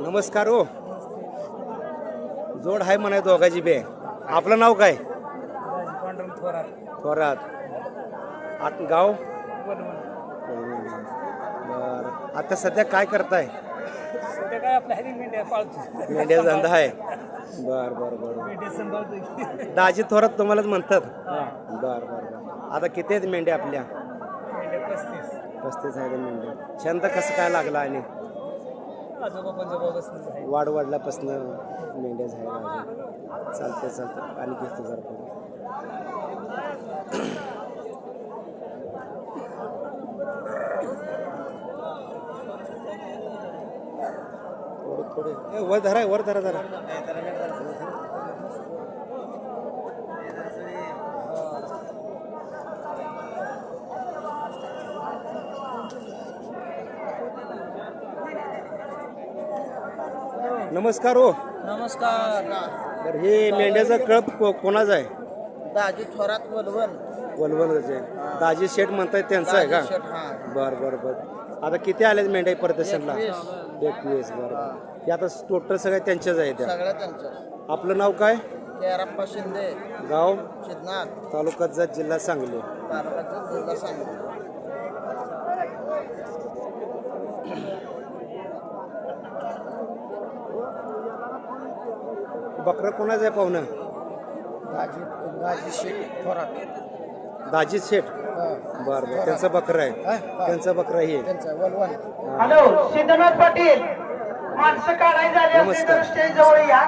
नमस्कार हो. जोड आहे म्हणा दोघाची बे. आपलं नाव काय? थोरात. थोरात. आत गाव. बर. आता सध्या काय करताय? मेंढ्या धंदा आहे. बर बर बर. दाजी थोरात तुम्हालाच म्हणतात? बर बर बर. आता किती आहेत मेंढ्या आपल्या? पस्तीस. पस्तीस आहेत मेंढ्या. छंद कसं काय लागला आणि? आजोबा वाढ वाढल्यापासून मेंढ्या झाल्या अजून. चालते चालतं आणि घेतो जरा थोडे वर धरा वर धरा धरा. नमस्कार हो. नमस्कार. हे मेंढ्याचा कळप को- कोणाचा आहे? दाजी थोरात बोलवण वलवलचे दाजी शेठ म्हणताय त्यांचं आहे का. बर बर बर. आता किती आले मेंढ्या प्रदर्शनला एकवीस. बर हे. आता टोटल सगळ्या त्यांच्याच आहे त्या. सगळ्या त्यांचं आपलं नाव काय? केरप्पा शिंदे. गाव? सिद्धनाथ तालुका जत जिल्हा सांगली. तालुक्याचं जिल्हा सांगली. बकरं कोणाचं आहे पाहुणं? दाजी दाजी शेठ थोरात. दाजी शेठ? बर बर. त्यांचं बकरं आहे. त्यांचं बकरं हे. त्यांचं वलवण. हॅलो सिद्धनाथ पाटील. माणसं काढायला झाली नमस्कार. स्टेज जवळ या.